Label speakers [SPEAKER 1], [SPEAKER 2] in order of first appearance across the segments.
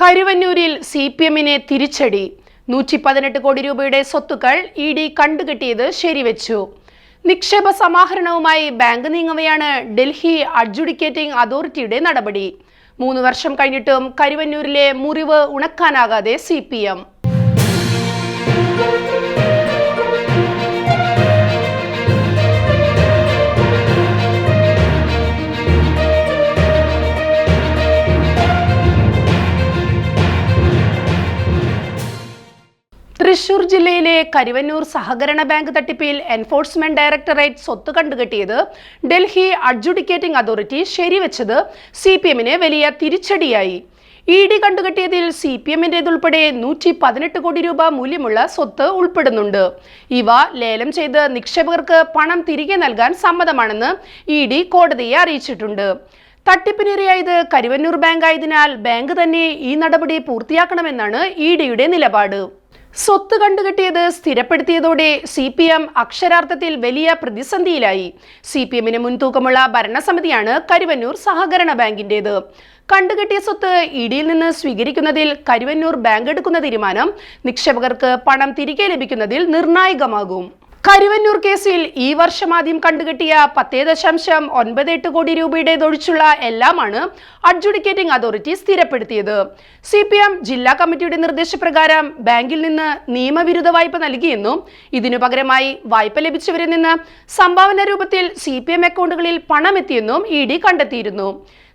[SPEAKER 1] കരുവന്നൂരിൽ C P എമ്മിനെ തിരിച്ചടി. നൂറ്റി പതിനെട്ട് കോടി രൂപയുടെ സ്വത്തുക്കൾ ഇ ഡി കണ്ടുകെട്ടിയത് ശരിവെച്ചു. നിക്ഷേപ സമാഹരണവുമായി ബാങ്ക് നീങ്ങവെയാണ് ഡൽഹി അഡ്ജുഡിക്കേറ്റിംഗ് അതോറിറ്റിയുടെ നടപടി. മൂന്ന് വർഷം കഴിഞ്ഞിട്ടും കരുവന്നൂരിലെ മുറിവ് ഉണക്കാനാകാതെ സി തൃശൂർ ജില്ലയിലെ കരുവന്നൂർ സഹകരണ ബാങ്ക് തട്ടിപ്പിൽ എൻഫോഴ്സ്മെന്റ് ഡയറക്ടറേറ്റ് സ്വത്ത് കണ്ടുകെട്ടിയത് ഡൽഹി അഡ്ജുഡിക്കേറ്റിംഗ് അതോറിറ്റി ശരിവെച്ചത് സി പി എമ്മിന് വലിയ തിരിച്ചടിയായി. ഇ ഡി കണ്ടുകെട്ടിയതിൽ സി പി എമ്മിന്റേതുൾപ്പെടെ നൂറ്റി പതിനെട്ട് കോടി രൂപ മൂല്യമുള്ള സ്വത്ത് ഉൾപ്പെടുന്നുണ്ട്. ഇവ ലേലം ചെയ്ത് നിക്ഷേപകർക്ക് പണം തിരികെ നൽകാൻ സമ്മതമാണെന്ന് ഇ ഡി കോടതിയെ അറിയിച്ചിട്ടുണ്ട്. തട്ടിപ്പിനിരയായത് കരുവന്നൂർ ബാങ്ക് ആയതിനാൽ ബാങ്ക് തന്നെ ഈ നടപടി പൂർത്തിയാക്കണമെന്നാണ് ഇ ഡിയുടെ നിലപാട്. സ്വത്ത് കണ്ടുകെട്ടിയത് സ്ഥിരപ്പെടുത്തിയതോടെ സി പി എം അക്ഷരാർത്ഥത്തിൽ വലിയ പ്രതിസന്ധിയിലായി. സി പി എമ്മിന് മുൻതൂക്കമുള്ള ഭരണസമിതിയാണ് കരുവന്നൂർ സഹകരണ ബാങ്കിന്റേത്. കണ്ടുകെട്ടിയ സ്വത്ത് ഇഡിയിൽ നിന്ന് സ്വീകരിക്കുന്നതിൽ കരുവന്നൂർ ബാങ്ക് എടുക്കുന്ന തീരുമാനം നിക്ഷേപകർക്ക് പണം തിരികെ ലഭിക്കുന്നതിൽ നിർണായകമാകും. കരുവന്നൂർ കേസിൽ ഈ വർഷം ആദ്യം കണ്ടുകെട്ടിയ പത്തേ ദശാംശം ഒൻപത് എട്ട് കോടി രൂപയുടേതൊഴിച്ചുള്ള എല്ലാമാണ് അഡ്ജുഡിക്കേറ്റിംഗ് അതോറിറ്റി സ്ഥിരപ്പെടുത്തിയത്. സി പി എം ജില്ലാ കമ്മിറ്റിയുടെ നിർദ്ദേശപ്രകാരം ബാങ്കിൽ നിന്ന് നിയമവിരുദ്ധ വായ്പ നൽകിയെന്നും ഇതിനു പകരമായി വായ്പ ലഭിച്ചവരിൽ നിന്ന് സംഭാവന രൂപത്തിൽ സി പി എം അക്കൗണ്ടുകളിൽ പണമെത്തിയെന്നും ഇ ഡി കണ്ടെത്തിയിരുന്നു.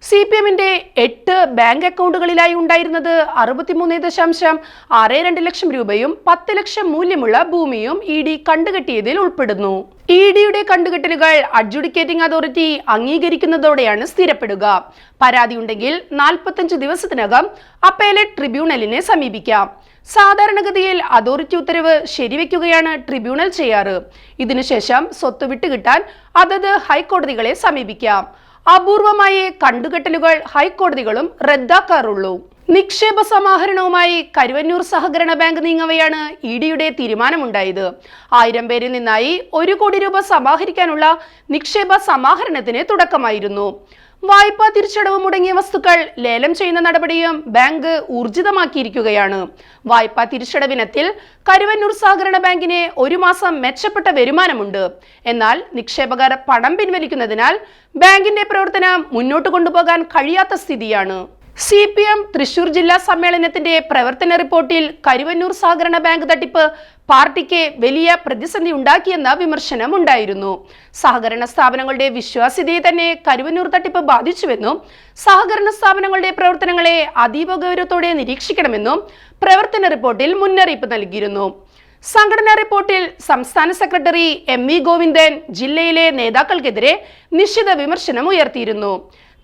[SPEAKER 1] സി പി എമ്മിന്റെ എട്ട് ബാങ്ക് അക്കൗണ്ടുകളിലായി ഉണ്ടായിരുന്നത് അറുപത്തിമൂന്ന് ദശാംശം ആറ് രണ്ട് ലക്ഷം രൂപയും പത്ത് ലക്ഷം മൂല്യമുള്ള ഭൂമിയും ഇ ഡി കണ്ടുകെട്ടിയതിൽ ഉൾപ്പെടുന്നു. ഇ ഡിയുടെ കണ്ടുകെട്ടലുകൾ അഡ്ജുഡിക്കേറ്റിംഗ് അതോറിറ്റി അംഗീകരിക്കുന്നതോടെയാണ് സ്ഥിരപ്പെടുക. പരാതിയുണ്ടെങ്കിൽ നാൽപ്പത്തഞ്ച് ദിവസത്തിനകം അപ്പേലറ്റ് ട്രിബ്യൂണലിനെ സമീപിക്കാം. സാധാരണഗതിയിൽ അതോറിറ്റി ഉത്തരവ് ശരിവെക്കുകയാണ് ട്രിബ്യൂണൽ ചെയ്യാറ്. ഇതിനുശേഷം സ്വത്ത് വിട്ടുകിട്ടാൻ അതത് ഹൈക്കോടതികളെ സമീപിക്കാം. അപൂർവമായി കണ്ടുകെട്ടലുകൾ ഹൈക്കോടതികളും റദ്ദാക്കാറുള്ളൂ. നിക്ഷേപ സമാഹരണവുമായി കരുവന്നൂർ സഹകരണ ബാങ്ക് നീങ്ങവെയാണ് ഇ ഡിയുടെ തീരുമാനമുണ്ടായത്. ആയിരം പേരിൽ നിന്നായി ഒരു കോടി രൂപ സമാഹരിക്കാനുള്ള നിക്ഷേപ സമാഹരണത്തിന് തുടക്കമായിരുന്നു. വായ്പാ തിരിച്ചടവ് മുടങ്ങിയ വസ്തുക്കൾ ലേലം ചെയ്യുന്ന നടപടിയും ബാങ്ക് ഊർജിതമാക്കിയിരിക്കുകയാണ്. വായ്പാ തിരിച്ചടവിനത്തിൽ കരുവന്നൂർ സഹകരണ ബാങ്കിന് ഒരു മാസം മെച്ചപ്പെട്ട വരുമാനമുണ്ട്. എന്നാൽ നിക്ഷേപകർ പണം പിൻവലിക്കുന്നതിനാൽ ബാങ്കിന്റെ പ്രവർത്തനം മുന്നോട്ട് കൊണ്ടുപോകാൻ കഴിയാത്ത സ്ഥിതിയാണ്. സി പി എം തൃശൂർ ജില്ലാ സമ്മേളനത്തിന്റെ പ്രവർത്തന റിപ്പോർട്ടിൽ കരുവന്നൂർ സഹകരണ ബാങ്ക് തട്ടിപ്പ് പാർട്ടിക്ക് വലിയ പ്രതിസന്ധി ഉണ്ടാക്കിയെന്ന വിമർശനം ഉണ്ടായിരുന്നു സഹകരണ സ്ഥാപനങ്ങളുടെ വിശ്വാസ്യതയെ തന്നെ കരുവന്നൂർ തട്ടിപ്പ് ബാധിച്ചുവെന്നും സഹകരണ സ്ഥാപനങ്ങളുടെ പ്രവർത്തനങ്ങളെ അതീവ ഗൗരവത്തോടെ നിരീക്ഷിക്കണമെന്നും പ്രവർത്തന റിപ്പോർട്ടിൽ മുന്നറിയിപ്പ് നൽകിയിരുന്നു. സംഘടനാ റിപ്പോർട്ടിൽ സംസ്ഥാന സെക്രട്ടറി എം വി ഗോവിന്ദൻ ജില്ലയിലെ നേതാക്കൾക്കെതിരെ നിശ്ചിത വിമർശനം ഉയർത്തിയിരുന്നു.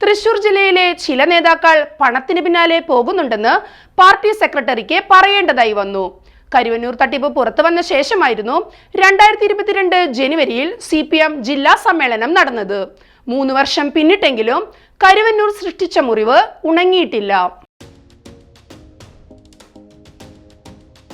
[SPEAKER 1] തൃശൂർ ജില്ലയിലെ ചില നേതാക്കൾ പണത്തിന് പിന്നാലെ പോകുന്നുണ്ടെന്ന് പാർട്ടി സെക്രട്ടറിക്ക് പറയേണ്ടതായി വന്നു. കരുവന്നൂർ തട്ടിപ്പ് പുറത്തു വന്ന ശേഷമായിരുന്നു രണ്ടായിരത്തി ഇരുപത്തിരണ്ട് ജനുവരിയിൽ സി പി എം ജില്ലാ സമ്മേളനം നടന്നത്. മൂന്ന് വർഷം പിന്നിട്ടെങ്കിലും കരുവന്നൂർ സൃഷ്ടിച്ച മുറിവ് ഉണങ്ങിയിട്ടില്ല.